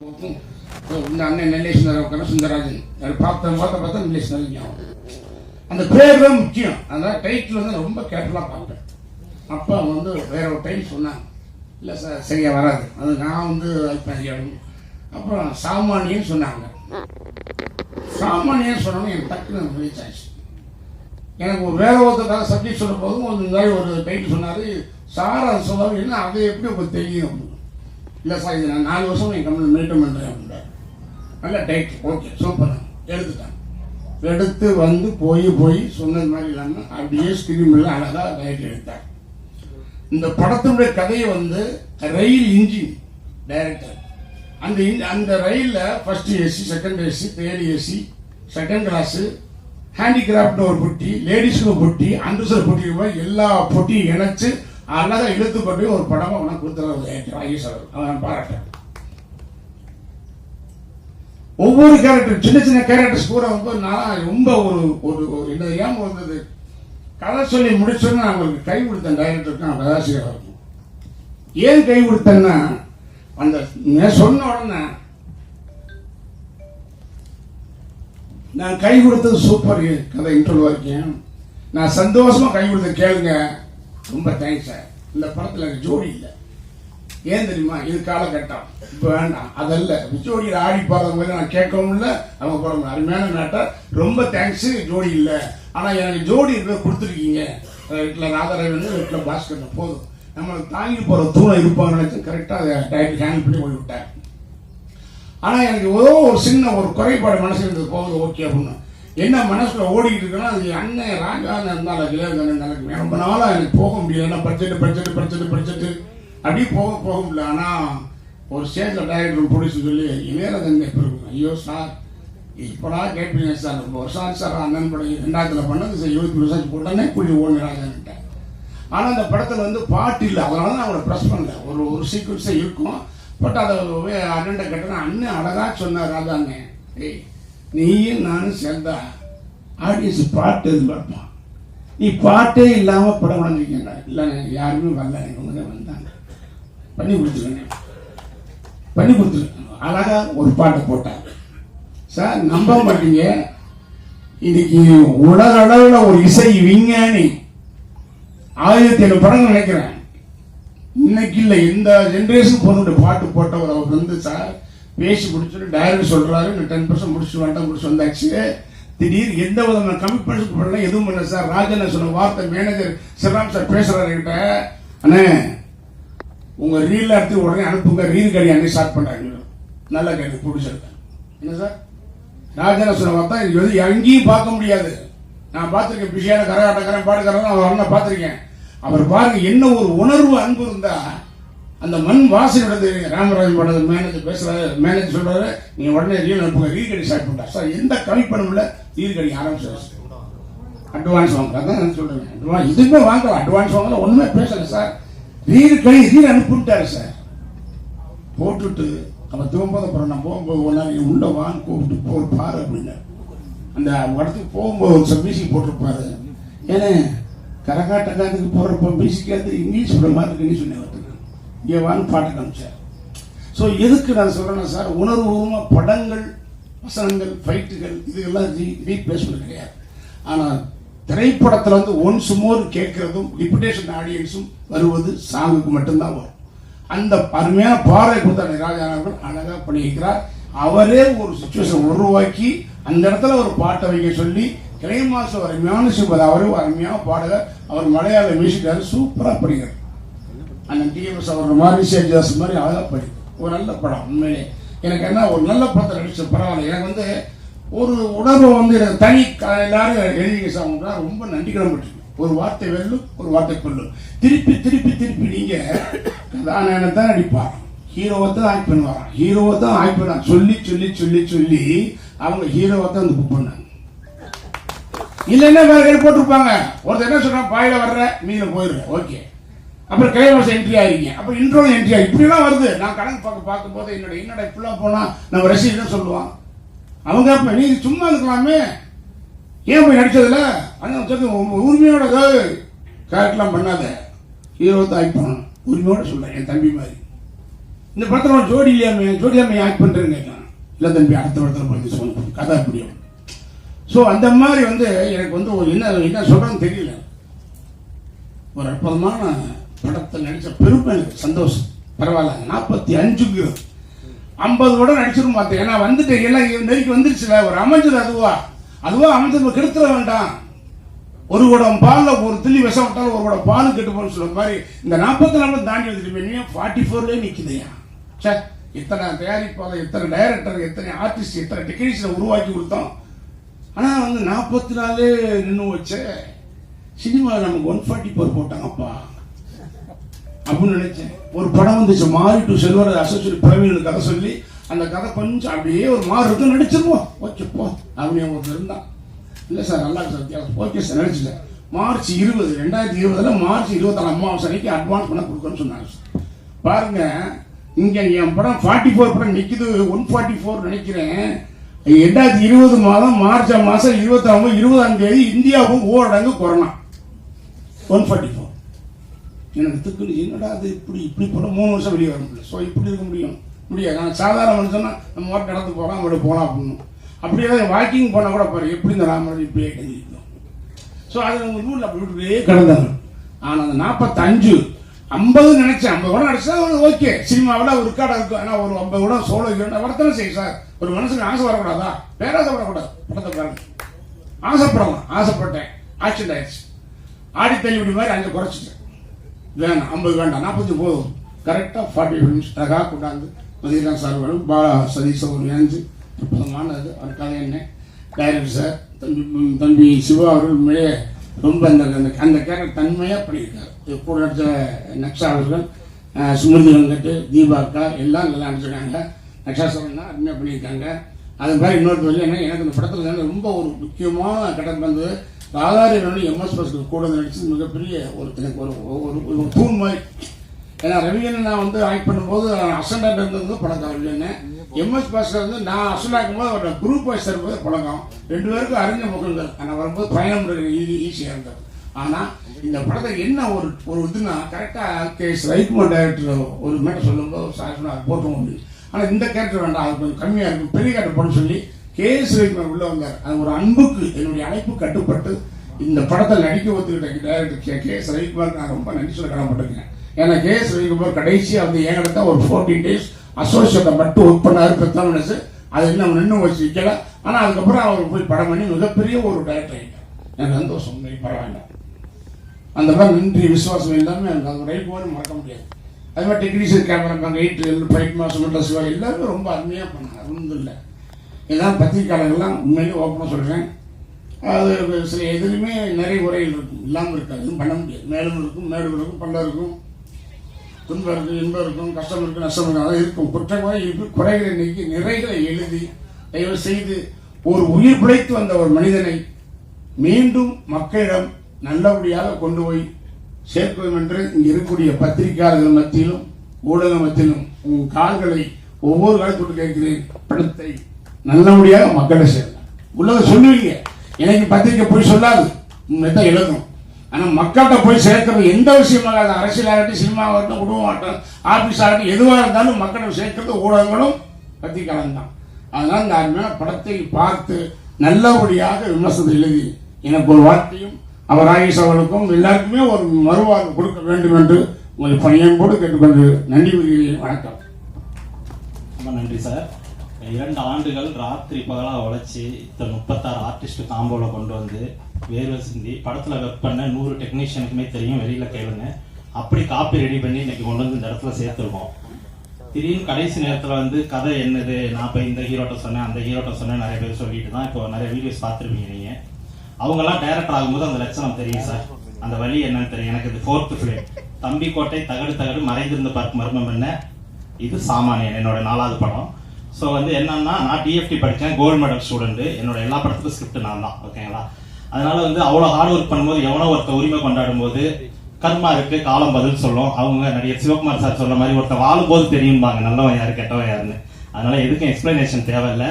இந்த அண்ணன் நெல்லை சுந்தரம் சுந்தரராஜன். பார்த்த பார்த்த பார்த்தா நெல்லை சுந்தரம் ஞாபகம் அந்த பேர் தான் முக்கியம். அதனால டைட்டில் வந்து ரொம்ப கேர்ஃபுல்லாக பார்ப்பேன். அப்பா வந்து வேற ஒரு டைம் சொன்னாங்க. இல்லை சார் சரியாக வராது. அது நான் வந்து அல்பாதிகாரம் அப்புறம் சாமானியன்னு சொன்னாங்க. சாமானியன்னு சொன்னோன்னு எனக்கு டக்குன்னு ரீச் ஆச்சு எனக்கு ஒரு வேற ஒருத்தருக்காக சப்ஜெக்ட் சொல்லும் போதும் ஒரு இந்த மாதிரி ஒரு டைட்டில் சொன்னார். சார் அது சொல்லாமல் என்ன அது எப்படி உங்களுக்கு தெரியும்? இல்லை சார் இது நான் நாலு வருஷம் என் கம்பெனி மெயின்டைன் பண்ணுறேன் அப்படின்றார் நல்ல டைட் ஓகே சூப்பர் எடுத்துட்டேன். எடுத்து வந்து போய் போய் சொன்னது மாதிரி இல்லாமல் அப்படியே ஸ்கிரீனில் அழகாக டைட் எடுத்தார் இந்த படத்தினுடைய கதையை வந்து ரயில் இன்ஜின் டைரக்டர் அந்த அந்த ரயிலில் first AC second AC third AC second class handicraft ஒரு பொட்டி லேடிஸ்க்கு பொட்டி அண்டர்சர் பொட்டி போய் எல்லா பொட்டியும் இணைச்சு அழகாக இழுத்து கொண்டு ஒரு படமா உனக்கு கொடுத்துறாரு. ஐஎஸ் அவன் பாராட்டேன் ஒவ்வொரு கேரக்டர் சின்ன சின்ன கேரக்டர்ஸ் கூட வந்து நான் ரொம்ப ஒரு ஒரு என்ன ஏன் வந்தது? கதை சொல்லி முடிச்சோன்னு நான் அவங்களுக்கு கை கொடுத்தேன் டைரக்டருக்கு நான் கதாசிரியராக இருக்கும் ஏன் கை கொடுத்தேன்னா அந்த நான் சொன்ன உடனே நான் கை கொடுத்தது சூப்பர் கதை இன்டர்வியூ வரைக்கும். நான் சந்தோஷமா கை கொடுத்த கேளுங்க. ரொம்ப தேங்க்ஸ் சார் இந்த படத்துல எனக்கு ஜோடி இல்லை. ஏன் தெரியுமா? இது காலகட்டம். இப்போ வேண்டாம். அதல்ல. ஜோடியில் ஆடி பாடுற மாதிரி நான் கேட்கவும் இல்லை அவங்க போட அருமையான நாட்டர் ரொம்ப தேங்க்ஸ் ஜோடி இல்லை. ஆனால் எனக்கு ஜோடி இருக்கிறத கொடுத்துருக்கீங்க. வீட்டில் ராதாரவன் வீட்டில் பாஸ்கர் போதும். நம்மளுக்கு தாங்கி போகிற தூரம் இருப்பாங்க நினச்சி கரெக்டாக அதை டைம் ஹேண்டில் பண்ணி போய் விட்டேன். ஆனால் எனக்கு ஏதோ ஒரு சின்ன ஒரு குறைபாடு மனசு இருந்தது. போகுது ஓகே அப்படின்னு. என்ன மனசுல ஓடிக்கிட்டு இருக்குன்னா அது அண்ணன் ராஜா இருந்தாலும் இளையதன் எனக்கு ரொம்ப நாளாக எனக்கு போக முடியல. ஏன்னா படிச்சுட்டு பட்ஜெட் படிச்சுட்டு பட்ஜெட் அப்படி போக போக முடியல. ஆனால் ஒரு ஸ்டேஜில் டைரக்டர் பிடிச்சி சொல்லி இளையராஜன் இருக்கும் ஐயோ சார் இப்போடா கேட்பீங்க சார் ரொம்ப வருஷம் சார் அண்ணன் படம் ரெண்டாயிரத்தில் பண்ணது சார் இருபத்தி வருஷம் உடனே கூலி ஓடுறாங்கன்ட்டேன் ஆனால் அந்த படத்தில் வந்து பாட்டு இல்லை. அதனால தான் அவரை ப்ரெஸ் பண்ணல. ஒரு ஒரு சீக்வன்ஸே இருக்கும். பட் அதை அண்ணன் கேட்டேன்னா அண்ணன் அழகாக சொன்னார் ராஜாங்க ஏய் நீயும் நானும் சேர்ந்தா ஆடியன்ஸ் பாட்டு எதிர்பார்ப்பான் நீ பாட்டே இல்லாமல் படம் வழங்கிக்கங்க இல்லை யாருமே வரல இவங்க தான் வந்தாங்க பண்ணி கொடுத்துருக்கேன் பண்ணி கொடுத்துருக்கேன் அழகாக ஒரு பாட்டை போட்டாங்க சார் நம்ப மாட்டீங்க இன்னைக்கு உலக அளவில் ஒரு இசை விஞ்ஞானி ஆயிரத்தி ஐநூறு படங்கள் நினைக்கிறேன் இன்னைக்கு இல்லை இந்த ஜென்ரேஷன் பொண்ணு பாட்டு போட்டவர் அவர் வந்து சார் பேசி முடிச்சுட்டு டைரக்ட் சொல்கிறாரு இந்த டென் பர்சன்ட் முடிச்சு வேண்டாம் முடிச்சு வந்தாச்சு திடீர் எந்த விதமான கமிட்மெண்ட் பண்ணல எதுவும் பண்ணல சார். ராஜன் சொன்ன வார்த்தை மேனேஜர் சிவராம் சார் பேசுறாரு கிட்ட அண்ணே உங்க ரீல் எடுத்து உடனே அனுப்புங்க. ரீல் கடி அன்னைக்கு ஸ்டார்ட் பண்றாங்க நல்ல கடி பிடிச்சிருக்கேன் என்ன சார்? ராஜன சொன்ன வார்த்தை இது வந்து எங்கேயும் பார்க்க முடியாது. நான் பார்த்துருக்கேன் பிஷியான கரகாட்டக்காரன் பாட்டுக்காரன் அவர் அண்ணன் பார்த்துருக்கேன். அவர் பாருங்க என்ன ஒரு உணர்வு அன்பு இருந்தா அந்த மண் வாசனை தெரியுங்க ராமராஜ் பாடல் மேனேஜர் பேசுறாரு மேனேஜர் சொல்றாரு நீங்க உடனே ரீல் அனுப்புங்க. ரீகடி கடி ஸ்டார்ட் பண்ணா சார் எந்த கமிட்மெண்ட் இல்ல? ரீகடி ஆரம்பிச்சு அட்வான்ஸ் வாங்க. அதான் நான் சொல்றேன். அட்வான்ஸ் இதுவுமே வாங்கலாம். அட்வான்ஸ் வாங்கலாம். ஒண்ணுமே பேசல சார். ரீல் கழி ரீல் அனுப்பிட்டாரு சார். போட்டுட்டு அவன் தூங்கும்போது அப்புறம் நான் போகும்போது ஒரு நீ உள்ள வான்னு கூப்பிட்டு போ பாரு அப்படின்னாரு அந்த இடத்துக்கு போகும்போது ஒரு சில மியூசிக் போட்டிருப்பாரு. ஏன்னா கரகாட்டக்காரத்துக்கு போடுறப்ப மியூசிக் இங்கிலீஷ் விட மாதிரி இருக்குன்னு சொன்னேன் இங்கே வான்னு பாட்டு காமிச்சார். ஸோ எதுக்கு நான் சொல்கிறேன்னா சார் உணர்வுபூர்வமாக படங்கள் வசனங்கள் ஃபைட்டுகள் இதுகெல்லாம் ரீ ரீப்ளேஸ்மெண்ட் கிடையாது. ஆனால் திரைப்படத்தில் வந்து ஒன்ஸ் மோர் கேட்கறதும் லிமிடேஷன் ஆடியன்ஸும் வருவது சாங்குக்கு மட்டும்தான் வரும். அந்த அருமையான பாடலை கொடுத்த ராஜா அவர்கள் அழகாக பண்ணியிருக்கிறார். அவரே ஒரு சுச்சுவேஷன் உருவாக்கி அந்த இடத்துல ஒரு பாட்டை வைக்க சொல்லி கிளைமாஸ் அருமையான சிவர் அவரே அருமையான பாடகர் அவர் மலையாள மியூசிக்காரர் சூப்பராக பண்ணிக்கிறார் அந்த டிஎம்எஸ் அவர் மாதிரி சேஜாஸ் மாதிரி அழகாக படிக்கும் ஒரு நல்ல படம் உண்மையிலே. எனக்கு என்ன ஒரு நல்ல படத்தை நடிச்சு பரவாயில்ல. எனக்கு வந்து ஒரு உணர்வு வந்து எனக்கு தனி எல்லாரும் எழுதிங்க சாப்பிட்டா ரொம்ப நன்றி கிளம்பிட்டு ஒரு வார்த்தை வெல்லும் ஒரு வார்த்தை கொல்லும் திருப்பி திருப்பி திருப்பி நீங்க கதாநாயகனை தான் நடிப்பார். ஹீரோவை தான் ஆக்ட் பண்ணுவார். ஹீரோவை தான் ஆக்ட் பண்ண சொல்லி சொல்லி சொல்லி சொல்லி அவங்க ஹீரோவை தான் வந்து புக் பண்ணாங்க. இல்லைன்னா வேற கை போட்டிருப்பாங்க? ஒருத்தர் என்ன சொல்றான்? பாயில வர்ற மீத போயிடுற. ஓகே. அப்புறம் கைவாசம் என்ட்ரி ஆகிங்க அப்புறம் இன்ட்ரோல் என்ட்ரி ஆகி இப்படிலாம் வருது. நான் கணக்கு பார்க்க பார்க்கும்போது என்னோட என்னோட இப்படிலாம் போனால் நம்ம ரசிகர் சொல்லுவான். அவங்க அப்போ நீ சும்மா இருக்கலாமே. ஏன் போய் நடிச்சதுல? அண்ணன் சொல்லு, உன் உரிமையோட கேரக்டர்லாம் பண்ணாத. ஹீரோ தான் ஆக்ட் பண்ணணும் உரிமையோட சொல்கிறேன் என் தம்பி மாதிரி. இந்த படத்தில் ஜோடி இல்லையாமே ஜோடி இல்லாமல் ஆக்ட் பண்ணுறேன்னு கேட்கலாம் இல்லை தம்பி அடுத்த படத்தில் பண்ணி சொல்லணும் கதை அப்படியும் ஸோ அந்த மாதிரி வந்து எனக்கு வந்து என்ன என்ன சொல்கிறேன்னு தெரியல. ஒரு அற்புதமான படத்தை நடித்த பெருமை எனக்கு சந்தோஷம். பரவாயில்ல நாற்பத்தி அஞ்சுக்கு. ஐம்பது கூட நடிச்சிரும் பார்த்தேன் ஏன்னா வந்துட்டு எல்லாம் நெருக்கி வந்துருச்சுல ஒரு அமைஞ்சது அதுவா? அதுவா அமைஞ்சது கெடுத்துட வேண்டாம். ஒரு குடம் பாலில் ஒரு துள்ளி விஷம் விட்டாலும் ஒரு குடம் பால் கெட்டு போன்னு சொல்ற மாதிரி இந்த நாற்பத்தி நாலு தாண்டி வந்துட்டு ஃபார்ட்டி ஃபோர்லேயே நிற்கிதையா சார் இத்தனை தயாரிப்பாளர் எத்தனை டைரக்டர் எத்தனை ஆர்டிஸ்ட் எத்தனை டெக்னீஷியனை உருவாக்கி கொடுத்தோம்? ஆனால் வந்து நாற்பத்தி நாலு நின்று வச்ச சினிமாவில் நமக்கு ஒன் ஃபார்ட்டி ஃபோர் போட்டாங்கப்பா. அப்படின்னு நினைச்சேன். ஒரு படம் வந்துச்சு மாறி டு செல்வர் அசோசியல் பிரவீன் கதை சொல்லி அந்த கதை கொஞ்சம் அப்படியே ஒரு மாறு இருக்கும் நடிச்சிருவோம் ஓகே போ அப்படின்னு ஒருத்தர் இருந்தான். இல்லை சார் நல்லா சார் வித்தியாசம். ஓகே சார் நடிச்சிட்டேன் மார்ச் இருபது ரெண்டாயிரத்தி இருபதுல மார்ச் இருபத்தாலு அம்மாவாசை அட்வான்ஸ் பண்ண கொடுக்கணும்னு சொன்னாங்க சார். பாருங்க இங்கே என் படம் ஃபார்ட்டி ஃபோர் படம் நிற்கிது ஒன் ஃபார்ட்டி ஃபோர் நினைக்கிறேன். ரெண்டாயிரத்தி இருபது மாதம் மார்ச் மாதம் இருபத்தாம் இருபதாம் தேதி இந்தியாவுக்கும் ஓரடங்கு கொரோனா. ஒன் ஃபார்ட்டி ஃபோர் எனக்கு திக்குனு என்னடா அது இப்படி இப்படி போட மூணு வருஷம் வெளியே வர முடியல. ஸோ இப்படி இருக்க முடியும். முடியாது. நான் சாதாரண மனுஷன்னா நம்ம வாட்டு நடந்து போகலாம் அப்படி போகலாம் அப்படின்னு. அப்படியே வாக்கிங் போனால் கூட பாரு எப்படி இந்த ராமராஜ் இப்படி ஆகிட்டு ஸோ அது உங்கள் ரூல் அப்படி விட்டுட்டே கிடந்தாங்க ஆனால் அந்த நாற்பத்தஞ்சு ஐம்பது நினைச்சேன். ஐம்பது கூட நடிச்சா ஓகே சினிமாவில் ஒரு ரெக்கார்டாக இருக்கும். ஆனால் ஒரு ஐம்பது கூட சோழ இரண்டு வரத்தானே செய்யும் சார். ஒரு மனசுக்கு ஆசை வரக்கூடாதா? பேராசைப்படக்கூடாது படத்தை பாருங்க. ஆசைப்படலாம் ஆசைப்பட்டேன். ஆக்சிடென்ட் ஆயிடுச்சு. ஆடி தள்ளிவிடி மாதிரி அங்கே குறைச்சிட்டேன். வேணாம் ஐம்பது வேண்டாம் நாற்பத்தி போதும். கரெக்டாக ஃபார்ட்டி மினிட்ஸ் அழகாக கொண்டாந்து மதியலாம் சார் வரும். பாலா சதீஷ் அவர் இணைஞ்சு அற்புதமானது அவர் கதை என்ன? டைரக்டர் சார் தம்பி தம்பி சிவா அவர்கள் ரொம்ப அந்த அந்த அந்த கேரக்டர் தன்மையாக பண்ணியிருக்காரு. கூட நடிச்ச நக்ஷா அவர்கள் அஹ், சுமிருதி வெங்கட் தீபாக்கா எல்லாம் நல்லா நடிச்சிருக்காங்க. நக்ஷா சரவணா அருமையாக பண்ணியிருக்காங்க. அது மாதிரி இன்னொரு சொல்லி என்ன? எனக்கு இந்த படத்தில் ரொம்ப ஒரு முக்கியமான கட்டம் வந்தது. ராதாரி எம்எஸ் பாஸ்கர் கூட நடிச்சு மிகப்பெரிய ஒரு எனக்கு ஒரு ஒரு தூண் மாதிரி. ஏன்னா ரவிகன் நான் வந்து ஆக்ட் பண்ணும்போது அசண்டாக இருந்தது பழக்கம். ரவியன் எம்எஸ் பாஸ்கர் வந்து நான் அசண்டாக்கும் போது அவரோட குரூப் வைஸ் இருக்கும்போது பழக்கம். ரெண்டு பேருக்கும் அறிஞ்ச முகங்கள். ஆனால் வரும்போது பயணம் ஈஸியாக இருந்தது. ஆனால் இந்த படத்தை என்ன ஒரு ஒரு இதுனா கரெக்டாக கேஸ் எஸ் டைரக்டர் ஒரு மேட்டர் சொல்லும்போது சார் சொன்னால் போட்டோம் முடியும். ஆனால் இந்த கேரக்டர் வேண்டாம் அது கொஞ்சம் கம்மியாக இருக்கும். பெரிய கேரக்டர் போட சொல்லி கே எஸ் ரவிக்குமார் உள்ள வந்தார் அது ஒரு அன்புக்கு என்னுடைய அழைப்பு கட்டுப்பட்டு இந்த படத்தில் நடிக்க ஒத்துக்கிட்ட டைரக்டர் கே எஸ் ரவிக்குமார் நான் ரொம்ப நன்றி சொல்ல கடமைப்பட்டிருக்கேன். ஏன்னா கே எஸ் ரவிக்குமார் கடைசியாக வந்து ஏகனத்தை ஒரு ஃபோர்டீன் டேஸ் அசோசியேட்டை மட்டும் ஒர்க் பண்ணாரு பெத்தம் நினைச்சு அது இன்னும் நின்று வச்சு வைக்கல. ஆனால் அதுக்கப்புறம் அவர் போய் படம் பண்ணி மிகப்பெரிய ஒரு டைரக்டர் ஆகிட்டார் எனக்கு சந்தோஷம் உண்மையிலே பரவாயில்ல. அந்த மாதிரி நன்றி விசுவாசம் இல்லாமல் எனக்கு அந்த ரைட் போது மறக்க முடியாது. அது மாதிரி technician camera bank eight fight மாசம் மட்டும் சிவா எல்லாருமே ரொம்ப அருமையாக பண்ணாங்க. ஒன்றும் இல்லை. இதெல்லாம் பத்திரிகையாளர்கள்லாம் உண்மையிலே ஓப்பனாக சொல்கிறேன் அது சில எதுலையுமே நிறைய உரைகள் இருக்கும். இல்லாமல் இருக்காது. எதுவும் பண்ண முடியாது. மேலும் இருக்கும் மேலும் இருக்கும் பல்ல இருக்கும். துன்பம் இருக்கும் இன்பம் இருக்கும் கஷ்டம் இருக்கும் நஷ்டம் இருக்கும் அதான் இருக்கும். குற்றங்களை இருக்கு குறைகளை நீக்கி நிறைகளை எழுதி தயவு செய்து ஒரு உயிர் பிழைத்து வந்த ஒரு மனிதனை மீண்டும் மக்களிடம் நல்லபடியாக கொண்டு போய் சேர்க்கும் என்று இங்கே இருக்கக்கூடிய பத்திரிகையாளர்கள் மத்தியிலும் ஊடக மத்தியிலும் உங்கள் கால்களை ஒவ்வொரு காலத்தோடு கேட்கிறேன். படத்தை நல்லபடியாக மக்களை சேர்ந்தார் உள்ளதை சொல்லுவீங்க. எனக்கு பத்திரிக்கை போய் சொல்லாது. தான் எழுதணும். ஆனால் மக்கள்கிட்ட போய் சேர்க்கறது எந்த விஷயமாக அது அரசியலாகட்டும் சினிமாவாகட்டும் குடும்பம் ஆகட்டும் ஆபீஸ் ஆகட்டும் எதுவாக இருந்தாலும் மக்களை சேர்க்கறது ஊடகங்களும் பத்திரிகையாளர் தான். அதனால் இந்த அருமையான படத்தை பார்த்து நல்லபடியாக விமர்சனம் எழுதி எனக்கு ஒரு வார்த்தையும் அவர் ஆயுஷ் அவர்களுக்கும் எல்லாருக்குமே ஒரு மறுவாழ்வு கொடுக்க வேண்டும் என்று உங்களை பணியன்போடு கேட்டுக்கொண்டு நன்றி கூறுகிறேன். வணக்கம். ரொம்ப நன்றி சார். இரண்டு ஆண்டுகள் ராத்திரி பகலாக உழைச்சி இத்தனை முப்பத்தாறு ஆர்டிஸ்ட் காம்போவில் கொண்டு வந்து வேர்வை சிந்தி படத்தில் ஒர்க் பண்ண நூறு டெக்னீஷியனுக்குமே தெரியும் வெளியில் கேளுங்க. அப்படி காப்பி ரெடி பண்ணி இன்னைக்கு கொண்டு வந்து இந்த இடத்துல சேர்த்துருக்கோம். திடீர்னு கடைசி நேரத்தில் வந்து கதை என்னது? நான் இப்போ இந்த ஹீரோட்ட சொன்னேன் அந்த ஹீரோட்ட சொன்னேன் நிறைய பேர் சொல்லிட்டு தான் இப்போ நிறைய வீடியோஸ் பார்த்துருப்பீங்க நீங்கள் அவங்கெல்லாம் டைரக்டர் ஆகும்போது அந்த லட்சணம் தெரியும் சார். அந்த வழி என்னன்னு தெரியும். எனக்கு இது ஃபோர்த்து ஃபிலிம் தம்பி கோட்டை தகடு தகடு மறைந்திருந்த பார்க்க மர்மம் என்ன? இது சாமானியன் என்னோட நாலாவது படம். ஸோ வந்து என்னன்னா நான் டிஎஃப்டி படித்தேன் கோல்டு மெடல் ஸ்டூடெண்ட் என்னோட எல்லா படத்துக்கும் ஸ்கிரிப்ட் நான் தான் ஓகேங்களா அதனால வந்து அவ்வளோ ஹார்ட் ஒர்க் பண்ணும்போது எவனோ ஒருத்த உரிமை கொண்டாடும் போது கர்மா இருக்கு காலம் பதில் சொல்லும் அவங்க நடிகர் சிவகுமார் சார் சொல்ற மாதிரி ஒருத்தன் வாழும் போது தெரியும்பாங்க நல்லவன் யாரு கெட்டவன் யாருன்னு. அதனால எதுக்கும் எக்ஸ்பிளனேஷன் தேவையில்லை.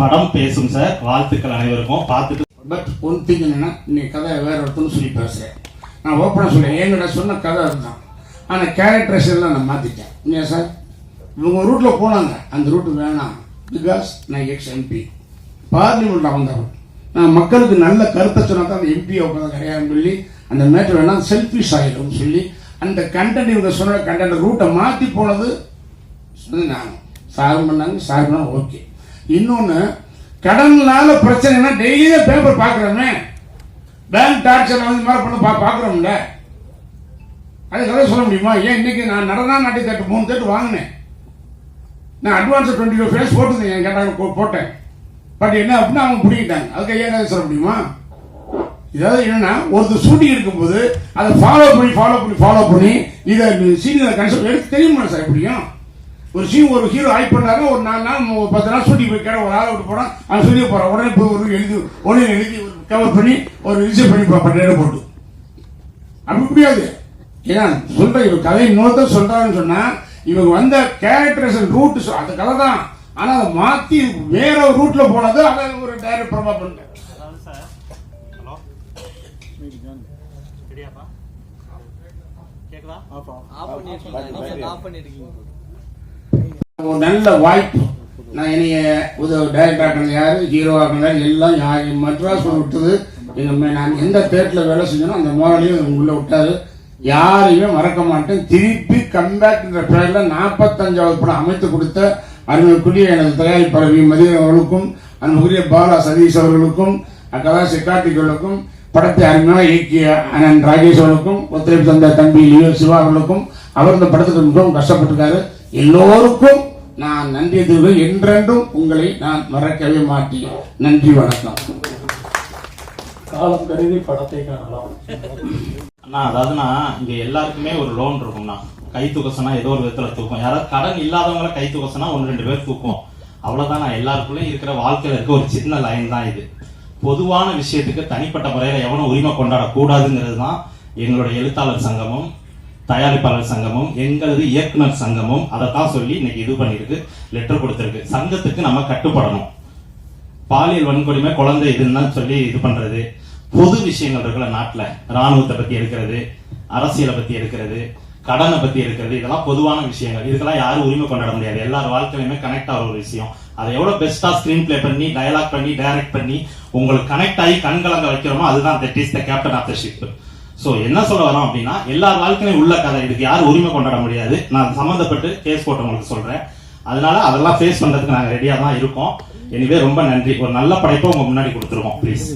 படம் பேசும் சார் வாழ்த்துக்கள் அனைவருக்கும். பார்த்துட்டு பட் ஒன் திங் என்னன்னா நீ கதை வேற ஒருத்தன்னு சொல்லி பேசுறேன். நான் ஓப்பனாக சொல்றேன். என்னோட சொன்ன கதை அதுதான். ஆனால் கேரக்டர்ஸ் எல்லாம் நான் மாற்றிட்டேன் சார்? இவங்க ரூட்ல போனாங்க. அந்த ரூட் வேணாம். பிகாஸ் நான் எக்ஸ் எம்பி பார்லிமெண்ட்ல வந்தவர் நான் மக்களுக்கு நல்ல கருத்தை சொன்னா தான் அந்த எம்பி அவங்க கிடையாதுன்னு சொல்லி அந்த மேட்டர் வேணாம் செல்ஃபிஷ் ஆயிடும் சொல்லி அந்த கண்டென்ட் இவங்க சொன்ன கண்டென்ட் ரூட்டை மாற்றி போனது நான். சார் பண்ணாங்க சார் பண்ணாங்க ஓகே இன்னொன்று கடனால பிரச்சனைனா டெய்லியும் பேப்பர் பார்க்குறோமே பேங்க் டார்ச்சர் வந்து மாதிரி பண்ண பா பார்க்குறோம்ல அது கதை சொல்ல முடியுமா? ஏன் இன்னைக்கு நான் நடனா நாட்டி தட்டு மூணு தட்டு வாங்கினேன். நான் அட்வான்ஸ் டுவெண்ட்டி ஃபைவ் ஃபேஸ் போட்டுருந்தேன் கேட்டாங்க போட்டேன். பட் என்ன அப்படின்னா அவங்க பிடிக்கிட்டாங்க அதுக்கு ஏன் கதை சொல்ல முடியுமா? இதாவது என்னன்னா ஒருத்தர் ஷூட்டிங் இருக்கும்போது அதை ஃபாலோ பண்ணி ஃபாலோ பண்ணி ஃபாலோ பண்ணி இதை சீனியர் கன்செப்ட் எடுத்து தெரியுமா சார் எப்படியும் ஒரு சீன் ஒரு ஹீரோ ஆக்ட் பண்ணாரு ஒரு நாலு நாள் ஒரு பத்து நாள் ஷூட்டிங் போய் கேட ஒரு ஆள் விட்டு போனால் அவன் சொல்லி போகிறான் உடனே போய் ஒரு எழுதி உடனே எழுதி கவர் பண்ணி ஒரு ரிஜிஸ்டர் பண்ணி பார்ப்பேன் போட்டு. அப்படி முடியாது. ஏன்னா சொல்கிற இவங்க கதை இன்னொருத்தர் சொல்றாருன்னு சொன்னால் இவங்க வந்த கேரக்டரேஷன் ரூட் அந்த கதை தான். ஆனா அதை மாத்தி வேற ஒரு ரூட்ல போனது அதை ஒரு டைரக்ட் பண்ணிருக்கீங்க. ஒரு நல்ல வாய்ப்பு. நான் என்னைய உதவ டைரக்டர் யாரு ஹீரோ ஆக்கினது எல்லாம் யார் மெட்ராஸ் விட்டது. எங்க நான் எந்த தேட்டரில் வேலை செஞ்சனோ அந்த முதலையும் உள்ள விட்டாரு. யாரையுமே மறக்க மாட்டேன். திருப்பி கம்பேக்ன்ற பேர்ல நாற்பத்தஞ்சாவது படம் அமைத்து கொடுத்த அருமைக்குரிய எனது தயாரிப்பாளர் வி மதியன் அவர்களுக்கும் அன்புக்குரிய பாலா சதீஷ் அவர்களுக்கும் அக்கதா சிக்கார்த்திகளுக்கும் படத்தை அருமையாக இயக்கிய அண்ணன் ராகேஷ் அவர்களுக்கும் ஒத்துழைப்பு தந்த தம்பி லியோ சிவா அவர்களுக்கும் அவர் இந்த படத்துக்கு மிகவும் கஷ்டப்பட்டிருக்காரு. எல்லோருக்கும் நான் நன்றி தெரிவித்து என்றென்றும் உங்களை நான் மறக்கவே மாட்டேன். நன்றி வணக்கம். காலம் கருதி படத்தை காணலாம். அண்ணா அதாவதுண்ணா இங்க எல்லாருக்குமே ஒரு லோன் இருக்கும்ண்ணா. கை தூக்க ஏதோ ஒரு விதத்துல தூக்கும் யாராவது கடன் இல்லாதவங்கள கை தூக்க ஒன்று ரெண்டு பேர் தூக்கும் அவ்வளவுதான் நான் எல்லாருக்குள்ளயும் இருக்கிற வாழ்க்கையில இருக்க ஒரு சின்ன லைன் தான் இது. பொதுவான விஷயத்துக்கு தனிப்பட்ட முறையில எவனும் உரிமை கொண்டாடக்கூடாதுங்கிறது தான் எங்களுடைய எழுத்தாளர் சங்கமும் தயாரிப்பாளர் சங்கமும் எங்களது இயக்குனர் சங்கமும் அதை தான் சொல்லி இன்னைக்கு இது பண்ணிருக்கு லெட்டர் கொடுத்துருக்கு. சங்கத்துக்கு நம்ம கட்டுப்படணும். பாலியல் வன்கொடுமை குழந்தை இதுன்னு தான் சொல்லி இது பண்றது. பொது விஷயங்கள் இருக்குல்ல நாட்டில். ராணுவத்தை பத்தி எடுக்கிறது அரசியலை பத்தி எடுக்கிறது கடனை பத்தி எடுக்கிறது இதெல்லாம் பொதுவான விஷயங்கள். இதுக்கெல்லாம் யாரும் உரிமை கொண்டாட முடியாது. எல்லார் வாழ்க்கையிலுமே கனெக்ட் ஆகிற ஒரு விஷயம். அதை எவ்வளவு பெஸ்டா ஸ்கிரீன் ப்ளே பண்ணி டயலாக் பண்ணி டைரக்ட் பண்ணி உங்களுக்கு கனெக்ட் ஆகி கண்கலங்க வைக்கிறோமோ அதுதான் that is the captain of the ship so என்ன சொல்ல வரோம் அப்படின்னா எல்லா வாழ்க்கையிலும் உள்ள கதை. இதுக்கு யாரும் உரிமை கொண்டாட முடியாது. நான் சம்மந்தப்பட்டு கேஸ் போட்டவங்களுக்கு சொல்றேன். அதனால அதெல்லாம் ஃபேஸ் பண்றதுக்கு நாங்கள் ரெடியாக தான் இருக்கோம். எனவே ரொம்ப நன்றி. ஒரு நல்ல படைப்பை உங்க முன்னாடி கொடுத்துருவோம் ப்ளீஸ்